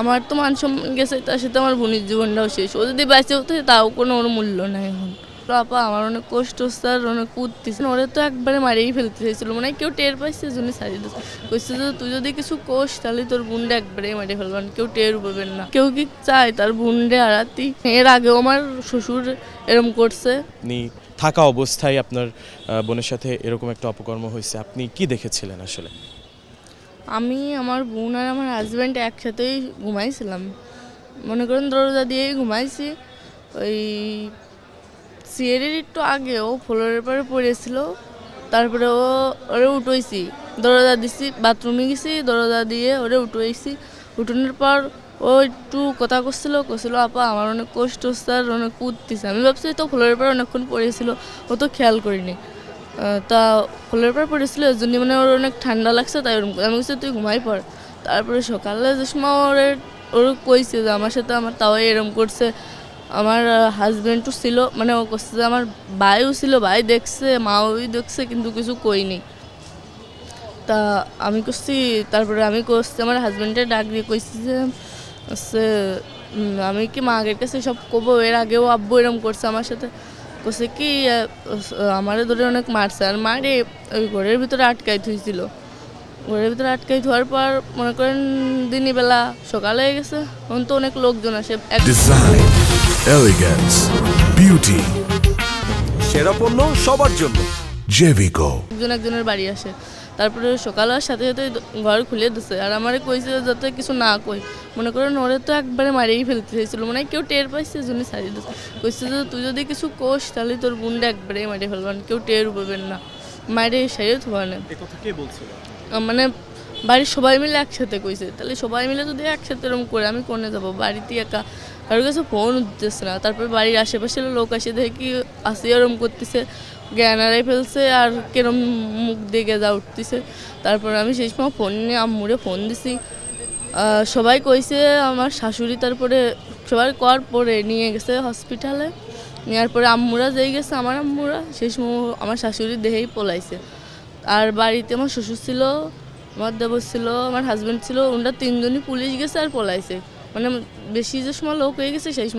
আমার তো মান সম্মান গেছে, তার সাথে আমার বোনের জীবনটাও শেষ। ও যদি বেঁচে হতো, তাও কোনো ওর মূল্য নাই এখন। আপা, আমার অনেক কষ্ট আর অনেক কুদতেছে ওরা তো একবারে মারিয়েই ফেলতে চাইছিল মানে কেউ টের পাইছে জন্য ছাড়িয়ে দিচ্ছে কইছে যে, তুই যদি কিছু কোষ তাহলে তোর বোনটা একবারে মারিয়ে ফেলবেন কেউ টের পাবেন না। কেউ কি চায় তার বোনরে আড়াতি এর আগেও আমার শ্বশুর এরম করছে। থাকা অবস্থায় আপনার বোনের সাথে এরকম একটা অপকর্ম হয়েছে, আপনি কি দেখেছিলেন আসলে? আমি, আমার বোন আর আমার হাজব্যান্ড একসাথেই ঘুমাইছিলাম। মনে করেন দরজা দিয়েই ঘুমাইছি। ওই সিয়ারের একটু আগে ও ফ্লোরের পরে পড়েছিল। তারপরে ও ওরে উঠোইছি। দরজা দিছি, বাথরুমে গেছি, দরজা দিয়ে ওরে উঠোইছি। উঠোনের পর ও একটু কথা করছিল করছিল আপা, আমার অনেক কষ্ট আর অনেক কুদতেছে। আমি ভাবছি তো ফ্লোরের পর অনেকক্ষণ পড়েছিল, ও তো খেয়াল করিনি। তা ফলের পর পড়েছিল জন্য মানে ওর অনেক ঠান্ডা লাগছে, তাই আমি বলছি, তুই ঘুমাই পড়। তারপরে সকালে যে সময় ওর ওর কইছে যে, আমার সাথে আমার তাও এরম করছে। আমার হাজব্যান্ডও ছিল মানে ও করছে যে, আমার ভাইও ছিল, ভাই দেখছে, মাও দেখছে, কিন্তু কিছু কইনি। তা আমি করছি তারপরে আমি করছি আমার হাজব্যান্ডের ডাক দিয়ে কইছি যে হচ্ছে আমি কি মা আগের কাছে সব কবো এর আগেও আব্বু এরম করছে আমার সাথে। করছে কি আমার ধরে অনেক মারছে। আর মারে ওই ঘরের ভিতরে আটকাই থুইছিল। ঘরের ভিতরে আটকাই ধোয়ার পর মনে করেন দিনই বেলা সকালে হয়ে গেছে তখন তো অনেক লোকজন আসে। এক Design, elegance, সেরা পণ্য সবার জন্য। জেভিকো একজন একজনের বাড়ি আসে। তারপরে সকাল হওয়ার সাথে সাথে ঘর খুলে দিছে। আর আমারে কইছে যাতে কিছু না কই মনে করেন ওরে তো একবারে মারিয়েই ফেলতে চাইছিল। মানে কেউ টের পাইছে জন্য ছাড়িয়ে দিছে। কইছে যে তুই যদি কিছু কোষ তাহলে তোর বোনটা একবারে মারিয়ে ফেলবেন কেউ টের পাবেন না। মারে সারিয়ে থবানে কথা কে মানে বাড়ির সবাই মিলে একসাথে কইছে। তাহলে সবাই মিলে যদি একসাথে এরকম করে আমি কোনে যাব? বাড়িতে একা? কারোর কাছে ফোন উঠতেছে না। তারপর বাড়ির আশেপাশের লোক আসে দেখে কি আসি এরম করতেছে। জ্ঞান হারাই ফেলছে আর কেরম মুখ দিয়ে গেজা উঠতেছে। তারপর আমি সেই সময় ফোন নিয়ে আম্মুরে ফোন দিছি। সবাই কইছে আমার শাশুড়ি তারপরে সবাই কর পরে নিয়ে গেছে হসপিটালে নেওয়ার পরে আম্মুরা যেই গেছে আমার আম্মুরা, সেই সময় আমার শাশুড়ি দেহেই পলাইছে। আর বাড়িতে আমার শ্বশুর ছিল, আমার দেবর ছিল, আমার হাজব্যান্ড ছিল, ওনারা তিনজনই পুলিশ গেছে আর পলাইছে। মানে বেশি যে সময় লোক হয়ে গেছে সেই সময়